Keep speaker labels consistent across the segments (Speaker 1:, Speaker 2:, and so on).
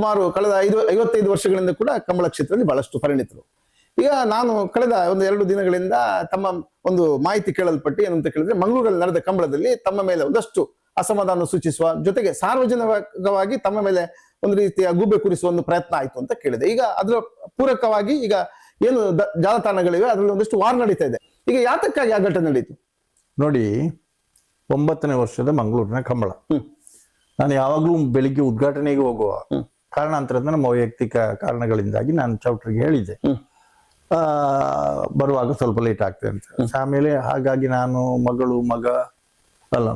Speaker 1: ಸುಮಾರು ಕಳೆದ ಐದು ಐವತ್ತೈದು ವರ್ಷಗಳಿಂದ ಕೂಡ ಕಂಬಳ ಕ್ಷೇತ್ರದಲ್ಲಿ ಬಹಳಷ್ಟು ಪರಿಣಿತರು. ಈಗ ನಾನು ಕಳೆದ ಒಂದು ಎರಡು ದಿನಗಳಿಂದ ತಮ್ಮ ಒಂದು ಮಾಹಿತಿ ಕೇಳಲ್ಪಟ್ಟು ಏನಂತ ಕೇಳಿದ್ರೆ ಮಂಗಳೂರಲ್ಲಿ ನಡೆದ ಕಂಬಳದಲ್ಲಿ ತಮ್ಮ ಮೇಲೆ ಒಂದಷ್ಟು ಅಸಮಾಧಾನ ಸೂಚಿಸುವ ಜೊತೆಗೆ ಸಾರ್ವಜನಿಕವಾಗಿ ತಮ್ಮ ಮೇಲೆ ಒಂದು ರೀತಿಯ ಗೂಬೆ ಕುರಿಸುವ ಒಂದು ಪ್ರಯತ್ನ ಆಯಿತು ಅಂತ ಕೇಳಿದೆ. ಈಗ ಅದರ ಪೂರಕವಾಗಿ ಈಗ ಏನು ಜಾಲತಾಣಗಳಿವೆ ಅದರಲ್ಲಿ ಒಂದಷ್ಟು ವಾರ್ ನಡೀತಾ ಇದೆ. ಈಗ ಯಾತಕ್ಕಾಗಿ ಆ ಘಟನೆ ನಡೀತು?
Speaker 2: ನೋಡಿ ಒಂಬತ್ತನೇ ವರ್ಷದ ಮಂಗಳೂರಿನ ಕಂಬಳ. ನಾನು ಯಾವಾಗಲೂ ಬೆಳಿಗ್ಗೆ ಉದ್ಘಾಟನೆಗೆ ಹೋಗುವ
Speaker 1: ಹ್ಮ್.
Speaker 2: ಕಾರಣಾಂತರದ ನಮ್ಮ ವೈಯಕ್ತಿಕ ಕಾರಣಗಳಿಂದಾಗಿ ನಾನು ಚೌಟ್ರಿಗೆ ಹೇಳಿದ್ದೆ. ಬರುವಾಗ ಸ್ವಲ್ಪ ಲೇಟ್ ಆಗ್ತದೆ ಅಂತ. ಆಮೇಲೆ ಹಾಗಾಗಿ ನಾನು ಮಗಳು ಮಗ ಅಲ್ಲ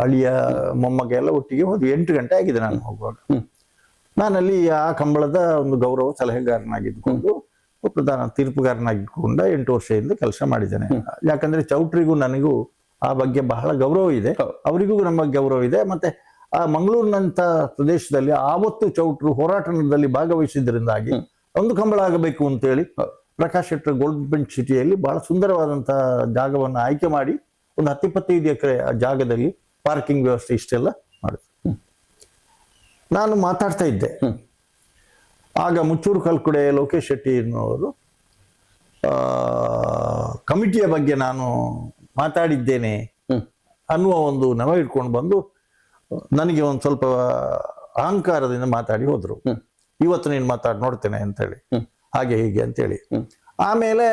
Speaker 2: ಅಳಿಯ ಮೊಮ್ಮಗ ಎಲ್ಲ ಒಟ್ಟಿಗೆ ಹೋದ್ವಿ. ಎಂಟು ಗಂಟೆ ಆಗಿದೆ ನಾನು ಹೋಗುವಾಗ. ನಾನಲ್ಲಿ ಆ ಕಂಬಳದ ಒಂದು ಗೌರವ ಸಲಹೆಗಾರನಾಗಿದ್ದುಕೊಂಡು ಪ್ರಧಾನ ತೀರ್ಪುಗಾರನಾಗಿದ್ದುಕೊಂಡ ಎಂಟು ವರ್ಷದಿಂದ ಕೆಲಸ ಮಾಡಿದ್ದೇನೆ. ಯಾಕಂದ್ರೆ ಚೌಟ್ರಿಗೂ ನನಗೂ ಆ ಬಗ್ಗೆ ಬಹಳ ಗೌರವ ಇದೆ. ಅವರಿಗೂ ನಮ್ಮ ಗೌರವ ಇದೆ. ಮತ್ತೆ ಆ ಮಂಗಳೂರಿನಂತ ಪ್ರದೇಶದಲ್ಲಿ ಆವತ್ತು ಚೌಟ್ರು ಹೋರಾಟದಲ್ಲಿ ಭಾಗವಹಿಸಿದ್ರಿಂದಾಗಿ ಒಂದು ಕಂಬಳ ಆಗಬೇಕು ಅಂತೇಳಿ
Speaker 1: ಹೇಳಿ
Speaker 2: ಪ್ರಕಾಶ್ ಶೆಟ್ಟರ್ ಗೋಲ್ಡ್ ಬೆಂಚ್ ಸಿಟಿಯಲ್ಲಿ ಬಹಳ ಸುಂದರವಾದಂತಹ ಜಾಗವನ್ನು ಆಯ್ಕೆ ಮಾಡಿ ಒಂದು ಹತ್ತಿಪ್ಪತ್ತೈದು ಎಕರೆ ಆ ಜಾಗದಲ್ಲಿ ಪಾರ್ಕಿಂಗ್ ವ್ಯವಸ್ಥೆ ಇಷ್ಟೆಲ್ಲ ಮಾಡಿದ್ರು. ನಾನು ಮಾತಾಡ್ತಾ ಇದ್ದೆ. ಆಗ ಮುಚ್ಚೂರು ಕಲ್ಕುಡೆ ಲೋಕೇಶ್ ಶೆಟ್ಟಿ ಎನ್ನುವರು ಆ, ಕಮಿಟಿಯ ಬಗ್ಗೆ ನಾನು ಮಾತಾಡಿದ್ದೇನೆ ಅನ್ನುವ ಒಂದು ನವ ಇಟ್ಕೊಂಡು ಬಂದು ನನಗೆ ಒಂದು ಸ್ವಲ್ಪ ಅಹಂಕಾರದಿಂದ ಮಾತಾಡಿ ಹೋದ್ರು. ಇವತ್ತು ನೀನು ಮಾತಾಡಿ ನೋಡ್ತೇನೆ ಅಂತೇಳಿ.
Speaker 1: ಹೇಳಿ
Speaker 2: ಹಾಗೆ ಹೀಗೆ ಅಂತೇಳಿ.
Speaker 1: ಹೇಳಿ
Speaker 2: ಆಮೇಲೆ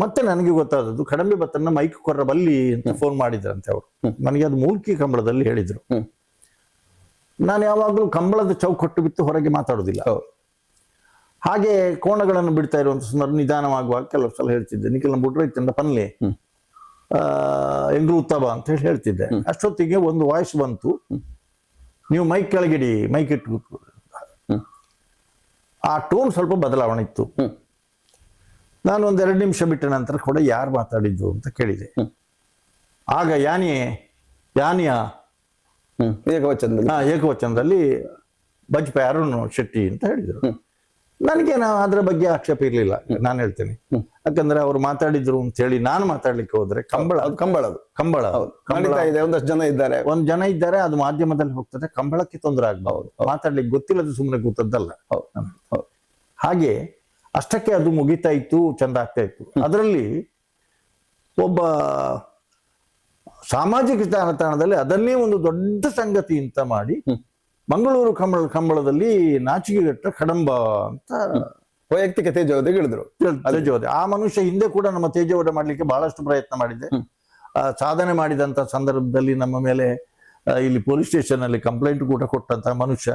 Speaker 2: ಮತ್ತೆ ನನಗೆ ಗೊತ್ತಾದದ್ದು ಕಡಂಬಿ ಭತ್ತನ್ನ ಮೈಕ್ ಕೊರ್ರ ಬಲ್ಲಿ ಅಂತ ಫೋನ್ ಮಾಡಿದ್ರಂತೆ ಅವರು. ನನಗೆ ಅದು ಮೂಲ್ಕಿ ಕಂಬಳದಲ್ಲಿ ಹೇಳಿದ್ರು. ನಾನು ಯಾವಾಗಲೂ ಕಂಬಳದ ಚೌಕಟ್ಟು ಬಿತ್ತು ಹೊರಗೆ ಮಾತಾಡೋದಿಲ್ಲ. ಹಾಗೆ ಕೋಣಗಳನ್ನು ಬಿಡ್ತಾ ಇರುವಂತ ಸಂದರ್ಭ ನಿಧಾನವಾಗುವಾಗ ಕೆಲವು ಸಲ ಹೇಳ್ತಿದ್ದೆ ನಿಖಿಲ ಬುಡ್ರೆ ಇತ್ತಿಂದ ಪನ್ಲೆ. ಎಂಗ್ರು ಉತ್ತಮ ಅಂತ ಹೇಳಿ ಹೇಳ್ತಿದ್ದೆ. ಅಷ್ಟೊತ್ತಿಗೆ ಒಂದು ವಾಯ್ಸ್ ಬಂತು. ನೀವು ಮೈಕ್ ಕೆಳಗಿಡಿ ಮೈಕ್ ಇಟ್ಟು ಆ ಟೋನ್ ಸ್ವಲ್ಪ ಬದಲಾವಣೆ ಇತ್ತು. ನಾನು ಒಂದ್ ಎರಡು ನಿಮಿಷ ಬಿಟ್ಟ ನಂತರ ಕೂಡ ಯಾರು ಮಾತಾಡಿದ್ದು ಅಂತ ಕೇಳಿದೆ. ಆಗ ಯಾನಿ ಯಾನಿಯ
Speaker 1: ಏಕವಚನದಲ್ಲಿ.
Speaker 2: ಏಕವಚನದಲ್ಲಿ ಬಜ್ಪಾಯಿ ಅರುಣ್ ಶೆಟ್ಟಿ ಅಂತ ಹೇಳಿದರು. ನನಗೆ ನಾವು ಅದ್ರ ಬಗ್ಗೆ ಆಕ್ಷೇಪ ಇರಲಿಲ್ಲ. ನಾನು ಹೇಳ್ತೇನೆ. ಯಾಕಂದ್ರೆ ಅವ್ರು ಮಾತಾಡಿದ್ರು ಅಂತ ಹೇಳಿ ನಾನು ಮಾತಾಡ್ಲಿಕ್ಕೆ ಹೋದ್ರೆ ಕಂಬಳ.
Speaker 1: ಅದು.
Speaker 2: ಕಂಬಳ. ಕಂಬಳ.
Speaker 1: ಇದೆ ಒಂದಷ್ಟು ಜನ ಇದ್ದಾರೆ.
Speaker 2: ಒಂದ್ ಜನ ಇದ್ದಾರೆ ಅದು ಮಾಧ್ಯಮದಲ್ಲಿ ಹೋಗ್ತದೆ. ಕಂಬಳಕ್ಕೆ ತೊಂದರೆ ಆಗ್ಬಹುದು ಮಾತಾಡ್ಲಿಕ್ಕೆ ಗೊತ್ತಿಲ್ಲದ ಸುಮ್ಮನೆ
Speaker 1: ಹೌದು
Speaker 2: ಹಾಗೆ ಅಷ್ಟಕ್ಕೆ ಅದು ಮುಗಿತಾ ಇತ್ತು ಚಂದ ಆಗ್ತಾ ಇತ್ತು. ಅದರಲ್ಲಿ ಒಬ್ಬ ಸಾಮಾಜಿಕ ಜಾಲತಾಣದಲ್ಲಿ ಅದನ್ನೇ ಒಂದು ದೊಡ್ಡ ಸಂಗತಿ ಅಂತ ಮಾಡಿ. ಮಂಗಳೂರು ಕಂಬಳ ಕಂಬಳದಲ್ಲಿ ನಾಚಿಕೆಗಟ್ಟ ಕಡಂಬ ಅಂತ
Speaker 1: ವೈಯಕ್ತಿಕ ತೇಜೋದಕ್ಕೆ ಹೇಳಿದ್ರು.
Speaker 2: ತೇಜವದೆ ಆ ಮನುಷ್ಯ ಹಿಂದೆ ಕೂಡ ನಮ್ಮ ತೇಜೋವಧೆ ಮಾಡ್ಲಿಕ್ಕೆ ಬಹಳಷ್ಟು ಪ್ರಯತ್ನ ಮಾಡಿದೆ. ಆ, ಸಾಧನೆ ಮಾಡಿದಂತ ಸಂದರ್ಭದಲ್ಲಿ ನಮ್ಮ ಮೇಲೆ ಇಲ್ಲಿ ಪೊಲೀಸ್ ಸ್ಟೇಷನ್ ಅಲ್ಲಿ ಕಂಪ್ಲೇಂಟ್ ಕೂಡ ಕೊಟ್ಟಂತ ಮನುಷ್ಯ.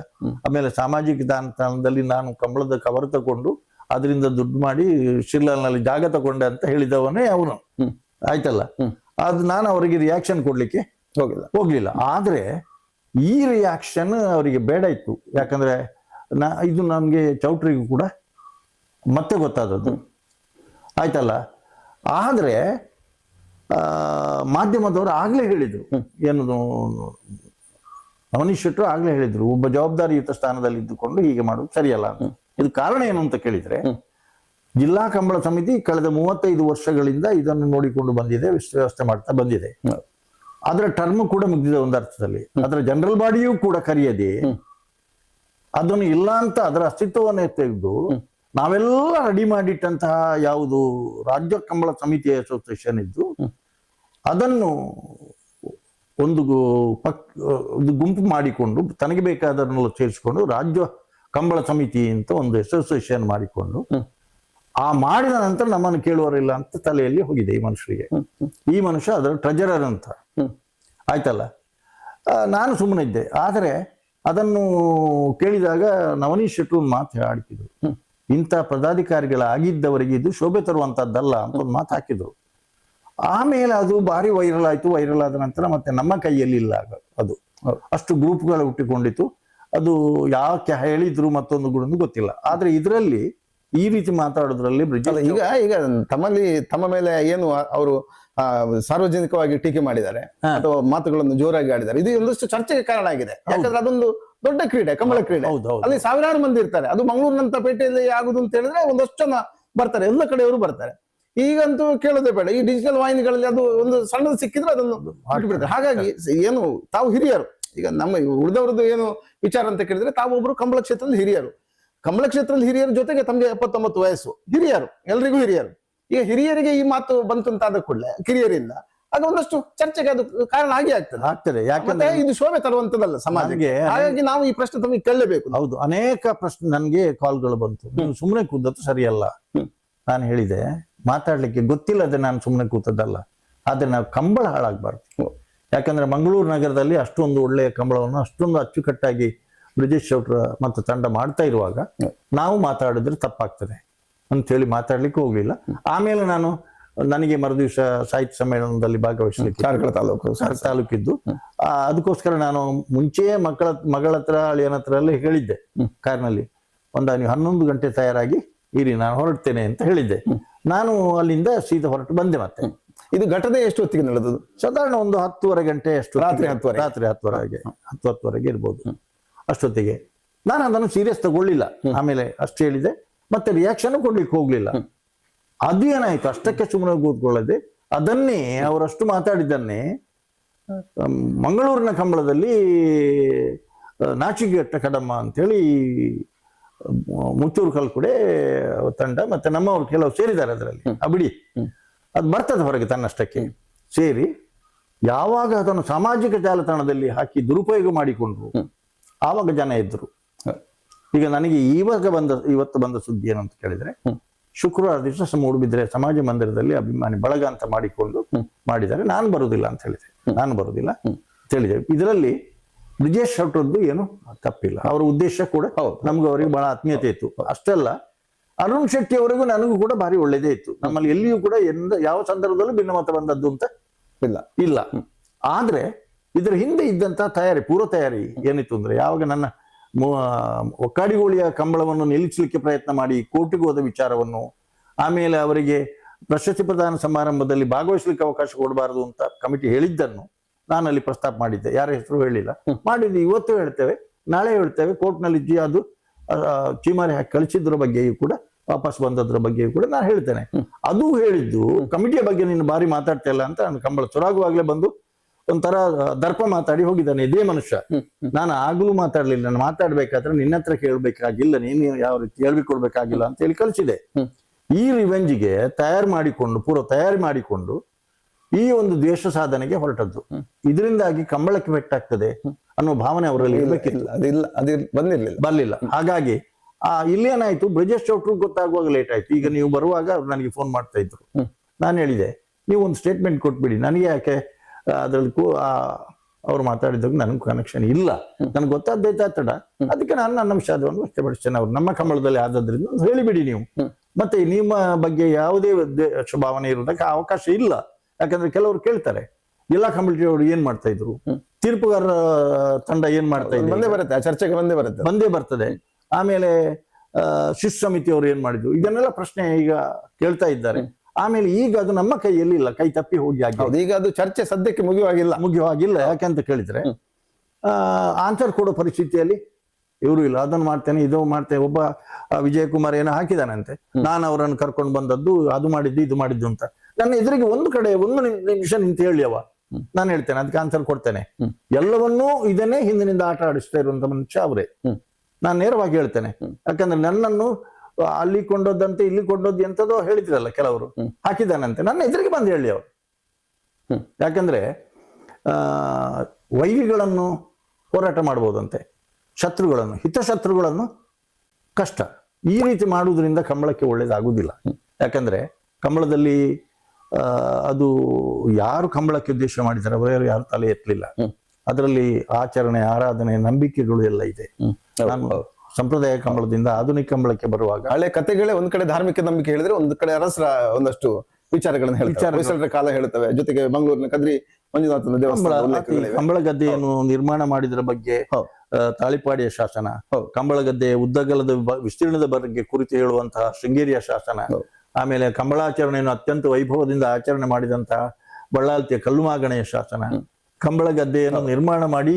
Speaker 2: ಆಮೇಲೆ ಸಾಮಾಜಿಕ ದಾನದಲ್ಲಿ ನಾನು ಕಂಬಳದ ಕವರ್ ತಗೊಂಡು ಅದರಿಂದ ದುಡ್ಡು ಮಾಡಿ ಶಿರ್ಲಾಲ್ನಲ್ಲಿ ಜಾಗ ತಗೊಂಡೆ ಅಂತ ಹೇಳಿದವನೇ ಅವನು. ಆಯ್ತಲ್ಲ. ಅದು ನಾನು ಅವರಿಗೆ ರಿಯಾಕ್ಷನ್ ಕೊಡ್ಲಿಕ್ಕೆ
Speaker 1: ಹೋಗಿಲ್ಲ.
Speaker 2: ಹೋಗ್ಲಿಲ್ಲ. ಆದ್ರೆ ಈ ರಿಯಾಕ್ಷನ್ ಅವರಿಗೆ ಬೇಡ ಇತ್ತು. ಯಾಕಂದ್ರೆ ನಾ ಇದು ನನಗೆ ಚೌಟ್ರಿಗೂ ಕೂಡ ಮತ್ತೆ ಗೊತ್ತಾದದ್ದು. ಆಯ್ತಲ್ಲ? ಆದ್ರೆ ಆ, ಮಾಧ್ಯಮದವರು ಆಗ್ಲೇ ಹೇಳಿದ್ರು. ಏನು ನವನೀಶ್ ಶೆಟ್ರು ಆಗ್ಲೇ ಹೇಳಿದ್ರು ಒಬ್ಬ ಜವಾಬ್ದಾರಿಯುತ ಸ್ಥಾನದಲ್ಲಿ ಇದ್ದುಕೊಂಡು ಹೀಗೆ ಮಾಡೋದು ಸರಿಯಲ್ಲ ಇದು ಕಾರಣ ಏನು ಅಂತ ಕೇಳಿದ್ರೆ ಜಿಲ್ಲಾ ಕಂಬಳ ಸಮಿತಿ ಕಳೆದ ಮೂವತ್ತೈದು ವರ್ಷಗಳಿಂದ ಇದನ್ನು ನೋಡಿಕೊಂಡು ಬಂದಿದೆ ವಿಸ್- ವ್ಯವಸ್ಥೆ ಮಾಡ್ತಾ ಬಂದಿದೆ. ಅದರ ಟರ್ಮ್ ಕೂಡ ಮುಗಿದಿದೆ ಒಂದು ಅರ್ಥದಲ್ಲಿ. ಅದರ ಜನರಲ್ ಬಾಡಿಯೂ ಕೂಡ ಕರೆಯದೆ ಅದನ್ನು ಇಲ್ಲ ಅಂತ ಅದರ ಅಸ್ತಿತ್ವವನ್ನೇ ತೆಗೆದು ನಾವೆಲ್ಲ ರೆಡಿ ಮಾಡಿಟ್ಟಂತಹ ಯಾವುದು ರಾಜ್ಯ ಕಂಬಳ ಸಮಿತಿ ಅಸೋಸಿಯೇಷನ್ ಇದ್ದು ಅದನ್ನು ಒಂದು ಪಕ್ ಒಂದು ಗುಂಪು ಮಾಡಿಕೊಂಡು ತನಗೆ ಬೇಕಾದನ್ನೆಲ್ಲ ಸೇರಿಸಿಕೊಂಡು ರಾಜ್ಯ ಕಂಬಳ ಸಮಿತಿ ಅಂತ ಒಂದು ಅಸೋಸಿಯೇಷನ್ ಮಾಡಿಕೊಂಡು. ಆ ಮಾಡಿದ ನಂತರ ನಮ್ಮನ್ನು ಕೇಳುವರಿಲ್ಲ ಅಂತ ತಲೆಯಲ್ಲಿ ಹೋಗಿದೆ ಈ ಮನುಷ್ಯರಿಗೆ. ಈ ಮನುಷ್ಯ ಅದರ ಟ್ರೆಜರರ್ ಅಂತ. ಆಯ್ತಲ್ಲ? ನಾನು ಸುಮ್ಮನೆ ಇದ್ದೆ. ಆದರೆ ಅದನ್ನು ಕೇಳಿದಾಗ ನವನೀಶ್ ಶೆಟ್ರು ಒಂದು ಮಾತು ಆಡ್ತಿದ್ರು. ಇಂಥ ಪದಾಧಿಕಾರಿಗಳಾಗಿದ್ದವರಿಗೆ ಇದು ಶೋಭೆ ತರುವಂತದ್ದಲ್ಲ ಅಂತ ಒಂದು ಮಾತು ಹಾಕಿದ್ರು. ಆಮೇಲೆ ಅದು ಭಾರಿ ವೈರಲ್ ಆಯ್ತು. ವೈರಲ್ ಆದ ನಂತರ ಮತ್ತೆ ನಮ್ಮ ಕೈಯಲ್ಲಿ ಇಲ್ಲ ಅದು. ಅಷ್ಟು ಗ್ರೂಪ್ಗಳು ಹುಟ್ಟಿಕೊಂಡಿತ್ತು. ಅದು ಯಾಕೆ ಹೇಳಿದ್ರು ಮತ್ತೊಂದು ಗುಡನ್ನು ಗೊತ್ತಿಲ್ಲ. ಆದ್ರೆ ಇದರಲ್ಲಿ ಈ ರೀತಿ ಮಾತಾಡೋದ್ರಲ್ಲಿ ಬ್ರಿಜ್
Speaker 1: ಈಗ ಈಗ ತಮ್ಮಲ್ಲಿ ತಮ್ಮ ಮೇಲೆ ಏನು ಅವರು ಸಾರ್ವಜನಿಕವಾಗಿ ಟೀಕೆ ಮಾಡಿದ್ದಾರೆ ಅಥವಾ ಮಾತುಗಳನ್ನು ಜೋರಾಗಿ ಆಡಿದ್ದಾರೆ ಇದು ಒಂದಷ್ಟು ಚರ್ಚೆಗೆ ಕಾರಣ ಆಗಿದೆ. ಯಾಕಂದ್ರೆ ಅದೊಂದು ದೊಡ್ಡ ಕ್ರೀಡೆ ಕಂಬಳ ಕ್ರೀಡೆ. ಅಲ್ಲಿ ಸಾವಿರಾರು ಮಂದಿ ಇರ್ತಾರೆ. ಅದು ಮಂಗಳೂರಿನಂತ ಪೇಟೆಯಲ್ಲಿ ಆಗುದು ಅಂತ ಹೇಳಿದ್ರೆ ಒಂದಷ್ಟು ಜನ ಬರ್ತಾರೆ ಎಲ್ಲ ಕಡೆಯವರು ಬರ್ತಾರೆ. ಈಗಂತೂ ಕೇಳೋದೇ ಬೇಡ. ಈ ಡಿಜಿಟಲ್ ವಾಹಿನಿಗಳಲ್ಲಿ ಅದು ಒಂದು ಸಣ್ಣದು ಸಿಕ್ಕಿದ್ರೆ ಅದನ್ನು ಹಾಕಿಬಿಡ್ತಾರೆ ಹಾಗಾಗಿ ಏನು ತಾವು ಹಿರಿಯರು. ಈಗ ನಮ್ಮ ಉಳಿದವ್ರದ್ದು ಏನು ವಿಚಾರ ಅಂತ ಕೇಳಿದ್ರೆ ತಾವೊಬ್ರು ಕಂಬಳ ಕ್ಷೇತ್ರದಲ್ಲಿ ಹಿರಿಯರು. ಕಂಬಳ ಕ್ಷೇತ್ರದಲ್ಲಿ ಹಿರಿಯರ ಜೊತೆಗೆ ತಮಗೆ ಎಪ್ಪತ್ತೊಂಬತ್ತು ವಯಸ್ಸು. ಹಿರಿಯರು ಎಲ್ರಿಗೂ ಹಿರಿಯರು. ಈಗ ಹಿರಿಯರಿಗೆ ಈ ಮಾತು ಬಂತು ಅಂತ ಆದ ಕೂಡಲೇ ಕಿರಿಯರಿಂದ ಅದು ಒಂದಷ್ಟು ಚರ್ಚೆಗೆ ಅದು ಕಾರಣ ಆಗಿ ಆಗ್ತದೆ.
Speaker 2: ಆಗ್ತದೆ. ಯಾಕಂದ್ರೆ
Speaker 1: ಇದು ಶೋಭೆ ತರುವಂತದಲ್ಲ ಸಮಾಜಕ್ಕೆ. ಹಾಗಾಗಿ ನಾವು ಈ ಪ್ರಶ್ನೆ ತಮಗೆ ಕೇಳಲೇಬೇಕು
Speaker 2: ಹೌದು ಅನೇಕ ಪ್ರಶ್ನೆ ನನಗೆ ಕಾಲ್ಗಳು ಬಂತು. ನೀವು ಸುಮ್ಮನೆ ಕೂತದ್ದು ಸರಿಯಲ್ಲ. ನಾನು ಹೇಳಿದೆ ಮಾತಾಡ್ಲಿಕ್ಕೆ ಗೊತ್ತಿಲ್ಲದೆ ನಾನು ಸುಮ್ಮನೆ ಕೂತದ್ದಲ್ಲ. ಆದ್ರೆ ನಾವು ಕಂಬಳ ಹಾಳಾಗ್ಬಾರ್ದು. ಯಾಕಂದ್ರೆ ಮಂಗಳೂರು ನಗರದಲ್ಲಿ ಅಷ್ಟೊಂದು ಒಳ್ಳೆಯ ಕಂಬಳವನ್ನು ಅಷ್ಟೊಂದು ಅಚ್ಚುಕಟ್ಟಾಗಿ ಬ್ರಿಜೇಶ್ ಅವರ ಮತ್ತು ತಂಡ ಮಾಡ್ತಾ ಇರುವಾಗ ನಾವು ಮಾತಾಡಿದ್ರೆ ತಪ್ಪಾಗ್ತದೆ ಅಂತೇಳಿ ಮಾತಾಡ್ಲಿಕ್ಕೆ ಹೋಗ್ಲಿಲ್ಲ. ಆಮೇಲೆ ನಾನು ನನಗೆ ಮರುದಿವಸ ಸಾಹಿತ್ಯ ಸಮ್ಮೇಳನದಲ್ಲಿ ಭಾಗವಹಿಸಲಿಕ್ಕೆ
Speaker 1: ಕಾರ್ಕಳ ತಾಲೂಕು
Speaker 2: ತಾಲೂಕಿದ್ದು. ಅದಕ್ಕೋಸ್ಕರ ನಾನು ಮುಂಚೆಯೇ ಮಕ್ಕಳ ಮಗಳ ಹತ್ರ ಅಳಿಯನ ಹತ್ರ ಎಲ್ಲ ಹೇಳಿದ್ದೆ. ಕಾರ್ನಲ್ಲಿ. ಒಂದು ನೀವು ಹನ್ನೊಂದು ಗಂಟೆ ತಯಾರಾಗಿ ಇರಿ ನಾನು ಹೊರಡ್ತೇನೆ ಅಂತ ಹೇಳಿದ್ದೆ. ನಾನು ಅಲ್ಲಿಂದ ಸೀದಾ ಹೊರಟು ಬಂದೆ ಮತ್ತೆ.
Speaker 1: ಇದು ಘಟನೆ ಎಷ್ಟು ಹೊತ್ತಿಗೆ ನಡೆದದು
Speaker 2: ಸಾಧಾರಣ ಒಂದು ಹತ್ತುವರೆ ಗಂಟೆ ಅಷ್ಟು
Speaker 1: ರಾತ್ರಿ ಹತ್ತುವರೆ.
Speaker 2: ರಾತ್ರಿ ಹತ್ತುವರೆಗೆ ಹತ್ತು ಹತ್ತುವರೆಗೆ ಇರ್ಬೋದು. ಅಷ್ಟೊತ್ತಿಗೆ. ನಾನು ಅದನ್ನು ಸೀರಿಯಸ್ ತಗೊಳ್ಳಿಲ್ಲ. ಆಮೇಲೆ ಅಷ್ಟು ಹೇಳಿದೆ. ಮತ್ತೆ ರಿಯಾಕ್ಷನ್ ಕೊಡ್ಲಿಕ್ಕೆ ಹೋಗ್ಲಿಲ್ಲ. ಅದು ಏನಾಯ್ತು? ಅಷ್ಟಕ್ಕೆ ಸುಮ್ಮನೆ ಕೂತ್ಕೊಳ್ಳದೆ ಅದನ್ನೇ ಅವರಷ್ಟು ಮಾತಾಡಿದ್ದನ್ನೇ ಮಂಗಳೂರಿನ ಕಂಬಳದಲ್ಲಿ ನಾಚಿಗೆಟ್ಟ ನಾಚಿಕೆಟ್ಟ ಕಡಮ್ಮ ಅಂತೇಳಿ ಹೇಳಿ ಮುಚ್ಚೂರು ಕಲ್ಕುಡೆ ತಂಡ ಮತ್ತೆ ನಮ್ಮವರು ಕೆಲವು ಸೇರಿದ್ದಾರೆ ಅದರಲ್ಲಿ. ಆ ಬಿಡಿ. ಅದು ಬರ್ತದೆ ಹೊರಗೆ ತನ್ನಷ್ಟಕ್ಕೆ. ಸೇರಿ ಯಾವಾಗ ಅದನ್ನು ಸಾಮಾಜಿಕ ಜಾಲತಾಣದಲ್ಲಿ ಹಾಕಿ ದುರುಪಯೋಗ ಮಾಡಿಕೊಂಡ್ರು ಆವಾಗ ಜನ ಇದ್ರು. ಈಗ ನನಗೆ ಇವಾಗ ಬಂದ ಇವತ್ತು ಬಂದ ಸುದ್ದಿ ಏನು ಅಂತ ಕೇಳಿದ್ರೆ. ಶುಕ್ರವಾರ ದಿವಸ ಮೂಡುಬಿದ್ರೆ ಸಮಾಜ ಮಂದಿರದಲ್ಲಿ ಅಭಿಮಾನಿ ಬಳಗ ಅಂತ ಮಾಡಿಕೊಂಡು ಮಾಡಿದ್ದಾರೆ. ನಾನು ಬರುವುದಿಲ್ಲ ಅಂತ ಹೇಳಿದೆ. ನಾನು ಬರುವುದಿಲ್ಲ ಅಂತ ಹೇಳಿದೆ. ಇದರಲ್ಲಿ ಬ್ರಿಜೇಶ್ ಶೆಟ್ಟರದ್ದು ಏನು ತಪ್ಪಿಲ್ಲ. ಅವರ ಉದ್ದೇಶ ಕೂಡ
Speaker 1: ಹೌದು.
Speaker 2: ನಮ್ಗೆ ಅವರಿಗೆ ಬಹಳ ಆತ್ಮೀಯತೆ ಇತ್ತು. ಅಷ್ಟೆಲ್ಲ. ಅರುಣ್ ಶೆಟ್ಟಿ ಅವರಿಗೂ ನನಗೂ ಕೂಡ ಭಾರಿ ಒಳ್ಳೇದೇ ಇತ್ತು. ನಮ್ಮಲ್ಲಿ ಎಲ್ಲಿಯೂ ಕೂಡ ಎಂದ ಯಾವ ಸಂದರ್ಭದಲ್ಲೂ ಭಿನ್ನಮತ ಬಂದದ್ದು ಅಂತ
Speaker 1: ಇಲ್ಲ.
Speaker 2: ಇಲ್ಲ. ಆದ್ರೆ ಇದರ ಹಿಂದೆ ಇದ್ದಂತಹ ತಯಾರಿ ಪೂರ್ವ ತಯಾರಿ ಏನಿತ್ತು ಅಂದ್ರೆ ಯಾವಾಗ ನನ್ನ ಒಕ್ಕಾಡಿಗೋಳಿಯ ಕಂಬಳವನ್ನು ನಿಲ್ಲಿಸಲಿಕ್ಕೆ ಪ್ರಯತ್ನ ಮಾಡಿ ಕೋರ್ಟಿಗೆ ಹೋದ ವಿಚಾರವನ್ನು ಆಮೇಲೆ ಅವರಿಗೆ ಪ್ರಶಸ್ತಿ ಪ್ರದಾನ ಸಮಾರಂಭದಲ್ಲಿ ಭಾಗವಹಿಸಲಿಕ್ಕೆ ಅವಕಾಶ ಕೊಡಬಾರದು ಅಂತ ಕಮಿಟಿ ಹೇಳಿದ್ದನ್ನು ನಾನು ಅಲ್ಲಿ ಪ್ರಸ್ತಾಪ ಮಾಡಿದ್ದೆ. ಯಾರ ಹೆಸರು ಹೇಳಿಲ್ಲ. ಮಾಡಿದ್ದು ಇವತ್ತು ಹೇಳ್ತೇವೆ ನಾಳೆ ಹೇಳ್ತೇವೆ. ಕೋರ್ಟ್ನಲ್ಲಿ ಜಿ ಅದು ಚೀಮಾರಿ ಹಾಕಿ ಕಳಿಸಿದ್ರ ಬಗ್ಗೆಯೂ ಕೂಡ ವಾಪಸ್ ಬಂದದ್ರ ಬಗ್ಗೆಯೂ ಕೂಡ ನಾನು ಹೇಳ್ತೇನೆ. ಅದು ಹೇಳಿದ್ದು ಕಮಿಟಿಯ ಬಗ್ಗೆ ನೀನು ಬಾರಿ ಮಾತಾಡ್ತಾ ಇಲ್ಲ ಅಂತ ನಾನು ಕಂಬಳ ಸುರಾಗುವಾಗಲೇ ಬಂದು ಒಂಥರ ದರ್ಪ ಮಾತಾಡಿ ಹೋಗಿದ್ದಾನೆ ಇದೇ ಮನುಷ್ಯ. ನಾನು ಆಗ್ಲೂ ಮಾತಾಡ್ಲಿಲ್ಲ ನಾನು ಮಾತಾಡ್ಬೇಕಾದ್ರೆ ನಿನ್ನ ಹತ್ರ ಕೇಳ್ಬೇಕಾಗಿಲ್ಲ ನೀನು ಯಾವ ರೀತಿ ಹೇಳ್ಬಿಕೊಡ್ಬೇಕಾಗಿಲ್ಲ ಅಂತ ಹೇಳಿ
Speaker 1: ಕಲಿಸಿದೆ.
Speaker 2: ಈ ರಿವೆಂಜ್ಗೆ ತಯಾರು ಮಾಡಿಕೊಂಡು ಪೂರ್ವ ತಯಾರಿ ಮಾಡಿಕೊಂಡು ಈ ಒಂದು ದ್ವೇಷ ಸಾಧನೆಗೆ ಹೊರಟದ್ದು. ಇದರಿಂದಾಗಿ ಕಂಬಳಕ್ಕೆ ಪೆಟ್ಟಾಗ್ತದೆ ಅನ್ನೋ ಭಾವನೆ ಅವರಲ್ಲಿ
Speaker 1: ಇರಬೇಕಿಲ್ಲ ಅದಿಲ್ಲ ಅದು ಬಂದಿರ್ಲಿಲ್ಲ.
Speaker 2: ಬರ್ಲಿಲ್ಲ ಹಾಗಾಗಿ ಆ ಇಲ್ಲೇನಾಯ್ತು ಬ್ರಿಜೇಶ್ ಚೌಟ್ರು ಗೊತ್ತಾಗುವಾಗ ಲೇಟ್ ಆಯ್ತು. ಈಗ ನೀವು ಬರುವಾಗ ಅವ್ರು ನನಗೆ ಫೋನ್ ಮಾಡ್ತಾ ಇದ್ರು. ನಾನು ಹೇಳಿದೆ ನೀವು ಒಂದು ಸ್ಟೇಟ್ಮೆಂಟ್ ಕೊಟ್ಬಿಡಿ. ನನಗೆ ಯಾಕೆ ಅದ್ರಲ್ಲಿ ಕೂ- ಆ, ಅವ್ರು ಮಾತಾಡಿದಾಗ ನನಗೆ ಕನೆಕ್ಷನ್ ಇಲ್ಲ. ನನಗೆ ಗೊತ್ತಾದ್ದೈತೆ ತಡ. ಅದಕ್ಕೆ ನಾನು ನನ್ನ ವಿಷಾದವನ್ನು ವ್ಯಕ್ತಪಡಿಸ್ತೇನೆ ಅವ್ರು ನಮ್ಮ ಕಂಬಳದಲ್ಲಿ ಆದದ್ರಿಂದ ಹೇಳಿಬಿಡಿ ನೀವು. ಮತ್ತೆ ನಿಮ್ಮ ಬಗ್ಗೆ ಯಾವುದೇ ಭಾವನೆ ಇರೋದಕ್ಕೆ ಅವಕಾಶ ಇಲ್ಲ. ಯಾಕಂದ್ರೆ ಕೆಲವರು ಕೇಳ್ತಾರೆ ಎಲ್ಲಾ ಅವರು ಏನ್ ಮಾಡ್ತಾ ಇದ್ರು? ತೀರ್ಪುಗಾರರ ತಂಡ ಏನ್ ಮಾಡ್ತಾ ಇದ್ರು
Speaker 1: ಬಂದೇ ಬರುತ್ತೆ ಆ ಚರ್ಚೆಗೆ ಬಂದೇ ಬರುತ್ತೆ.
Speaker 2: ಬಂದೇ ಬರ್ತದೆ. ಆಮೇಲೆ ಆ, ಸಮಿತಿ ಸಮಿತಿಯವರು ಏನ್ ಮಾಡಿದ್ರು? ಇದನ್ನೆಲ್ಲ ಪ್ರಶ್ನೆ ಈಗ ಕೇಳ್ತಾ ಇದ್ದಾರೆ. ಆಮೇಲೆ ಈಗ ಅದು ನಮ್ಮ ಕೈಯಲ್ಲಿ ಇಲ್ಲ ಕೈ ತಪ್ಪಿ ಹೋಗಿ ಆಗಿದೆ.
Speaker 1: ಈಗ ಅದು ಚರ್ಚೆ ಸದ್ಯಕ್ಕೆ ಮುಗಿಯುವಾಗಿಲ್ಲ.
Speaker 2: ಮುಗಿಯುವಾಗಿಲ್ಲ ಯಾಕೆಂತ ಕೇಳಿದ್ರೆ ಆನ್ಸರ್ ಕೊಡೋ ಪರಿಸ್ಥಿತಿಯಲ್ಲಿ ಇವರು ಇಲ್ಲ ಅದನ್ನು ಮಾಡ್ತೇನೆ ಇದು ಮಾಡ್ತೇನೆ ಒಬ್ಬ ವಿಜಯಕುಮಾರ್ ವಿಜಯ್ ಏನೋ ಹಾಕಿದಾನಂತೆ. ನಾನು ಅವರನ್ನು ಕರ್ಕೊಂಡು ಬಂದದ್ದು ಅದು ಮಾಡಿದ್ದು ಇದು ಮಾಡಿದ್ದು ಅಂತ. ನನ್ನ ಎದುರಿಗೆ ಒಂದು ಕಡೆ ಒಂದು ನಿಮಿಷ ನಿಂತು ಹೇಳಿ ಅವ ನಾನು ಹೇಳ್ತೇನೆ ಅದಕ್ಕೆ ಆನ್ಸರ್ ಕೊಡ್ತೇನೆ. ಎಲ್ಲವನ್ನೂ ಇದನ್ನೇ ಹಿಂದಿನಿಂದ ಆಟ ಆಡಿಸ್ತಾ ಇರುವಂತ ಮನುಷ್ಯ ಅವರೇ. ನಾನು ನೇರವಾಗಿ ಹೇಳ್ತೇನೆ. ಯಾಕಂದ್ರೆ ನನ್ನನ್ನು ಅಲ್ಲಿ ಕೊಂಡೋದಂತೆ ಇಲ್ಲಿ ಕೊಂಡೋದ್ ಎಂತದೋ ಹೇಳಿದ್ರಲ್ಲ ಕೆಲವರು. ಹಾಕಿದ್ದಾನಂತೆ. ನನ್ನ ಎದುರಿಗೆ ಬಂದು ಹೇಳಿ ಅವರು. ಯಾಕಂದ್ರೆ ಆ ವೈರಿಗಳನ್ನು ಹೋರಾಟ ಮಾಡ್ಬೋದಂತೆ. ಶತ್ರುಗಳನ್ನು ಹಿತಶತ್ರುಗಳನ್ನು ಕಷ್ಟ. ಈ ರೀತಿ ಮಾಡುವುದರಿಂದ ಕಂಬಳಕ್ಕೆ ಒಳ್ಳೇದಾಗುವುದಿಲ್ಲ. ಯಾಕಂದ್ರೆ ಕಂಬಳದಲ್ಲಿ ಆ, ಅದು ಯಾರು ಕಂಬಳಕ್ಕೆ ಉದ್ದೇಶ ಮಾಡಿದ್ದಾರೆ ಅವರು ಯಾರು ತಲೆ ಎತ್ತಲಿಲ್ಲ. ಅದರಲ್ಲಿ ಆಚರಣೆ ಆರಾಧನೆ ನಂಬಿಕೆಗಳು ಎಲ್ಲ ಇದೆ. ನಾನು. ಸಂಪ್ರದಾಯ ಕಂಬಳದಿಂದ ಆಧುನಿಕ ಕಂಬಳಕ್ಕೆ ಬರುವಾಗ
Speaker 1: ಹಳೆ ಕಥೆಗಳೇ ಒಂದ್ ಕಡೆ ಧಾರ್ಮಿಕ ನಂಬಿಕೆ ಹೇಳಿದ್ರೆ ಒಂದ್ ಕಡೆ ಅರಸರ ಒಂದಷ್ಟು ವಿಚಾರಗಳನ್ನು ಹೇಳ್ತಾರೆ. ಕಾಲ ಹೇಳ್ತವೆ. ಜೊತೆಗೆ ಮಂಗಳೂರಿನ ಕದ್ರಿ ಮಂಜುನಾಥನ
Speaker 2: ಕಂಬಳ
Speaker 1: ದೇವಸ್ಥಾನ ಉಲ್ಲೇಖಗಳಿವೆ.
Speaker 2: ಕಂಬಳ ಗದ್ದೆಯನ್ನು ನಿರ್ಮಾಣ ಮಾಡಿದ್ರ ಬಗ್ಗೆ ತಾಳಿಪಾಡಿಯ ಶಾಸನ
Speaker 1: ಹೌದು.
Speaker 2: ಕಂಬಳ ಗದ್ದೆ ಉದ್ದಗಲದ ವಿಸ್ತೀರ್ಣದ ಬಗ್ಗೆ ಕುರಿತು ಹೇಳುವಂತಹ ಶೃಂಗೇರಿಯ ಶಾಸನ. ಆಮೇಲೆ ಕಂಬಳಾಚರಣೆಯನ್ನು ಅತ್ಯಂತ ವೈಭವದಿಂದ ಆಚರಣೆ ಮಾಡಿದಂತಹ ಬಳ್ಳಾಲ್ತಿಯ ಕಲ್ಲುಮಾಗಣೆಯ ಶಾಸನ ಕಂಬಳ ಗದ್ದೆಯನ್ನು ನಿರ್ಮಾಣ ಮಾಡಿ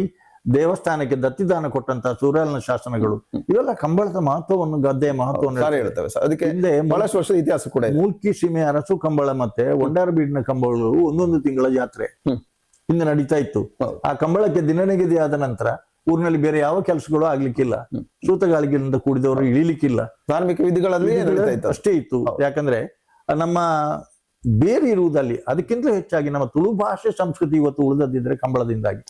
Speaker 2: ದೇವಸ್ಥಾನಕ್ಕೆ ದತ್ತಿದಾನ ಕೊಟ್ಟಂತಹ ಸೂರ್ಯಾಲನ ಶಾಸನಗಳು ಇವೆಲ್ಲ ಕಂಬಳದ ಮಹತ್ವವನ್ನು ಗದ್ದೆಯ ಮಹತ್ವವನ್ನು
Speaker 1: ಹೇಳ್ತವೆ. ಸರ್. ಅದಕ್ಕೆ
Speaker 2: ಹಿಂದೆ
Speaker 1: ಬಹಳಷ್ಟು ವರ್ಷದ ಇತಿಹಾಸ ಕೂಡ
Speaker 2: ಮೂಲ್ಕಿ ಸೀಮೆ ಅರಸು ಕಂಬಳ ಮತ್ತೆ ಒಂಡಾರಬೀಡಿನ ಕಂಬಳಗಳು ಒಂದೊಂದು ತಿಂಗಳ ಜಾತ್ರೆ. ಹಿಂದೆ ನಡೀತಾ ಇತ್ತು. ಆ ಕಂಬಳಕ್ಕೆ ದಿನ ನಿಗದಿ ಆದ ನಂತರ ಊರಿನಲ್ಲಿ ಬೇರೆ ಯಾವ ಕೆಲಸಗಳು ಆಗ್ಲಿಕ್ಕಿಲ್ಲ. ಸೂತಗಾಳಿಗಳಿಂದ ಕೂಡಿದವರು ಇಳಿಲಿಕ್ಕಿಲ್ಲ.
Speaker 1: ಧಾರ್ಮಿಕ ವಿಧಿಗಳಲ್ಲಿ
Speaker 2: ಅಷ್ಟೇ ಇತ್ತು. ಯಾಕಂದ್ರೆ ನಮ್ಮ ಬೇರೆ ಇರುವುದಲ್ಲಿ ಅದಕ್ಕಿಂತಲೂ ಹೆಚ್ಚಾಗಿ ನಮ್ಮ ತುಳು ಭಾಷೆ ಸಂಸ್ಕೃತಿ ಇವತ್ತು ಉಳಿದದ್ದಿದ್ರೆ ಕಂಬಳದಿಂದಾಗಿ.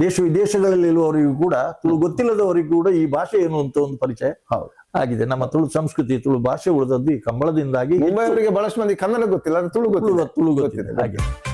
Speaker 2: ದೇಶ ವಿದೇಶಗಳಲ್ಲಿ ಇರುವವರಿಗೂ ಕೂಡ ತುಳು ಗೊತ್ತಿಲ್ಲದವರಿಗೂ ಕೂಡ ಈ ಭಾಷೆ ಏನು ಅಂತ ಒಂದು ಪರಿಚಯ ಆಗಿದೆ. ನಮ್ಮ ತುಳು ಸಂಸ್ಕೃತಿ ತುಳು ಭಾಷೆ ಉಳಿದದ್ದು ಈ ಕಂಬಳದಿಂದಾಗಿ
Speaker 1: ಮುಂಬೈ ಅವರಿಗೆ ಬಹಳಷ್ಟು ಮಂದಿ ಕನ್ನಡ ಗೊತ್ತಿಲ್ಲ ಅಂದ್ರೆ ತುಳು
Speaker 2: ತುಳು
Speaker 1: ಗೊತ್ತಿಲ್ಲ
Speaker 2: ತುಳು ಗೊತ್ತಿದೆ. ಹಾಗೆ.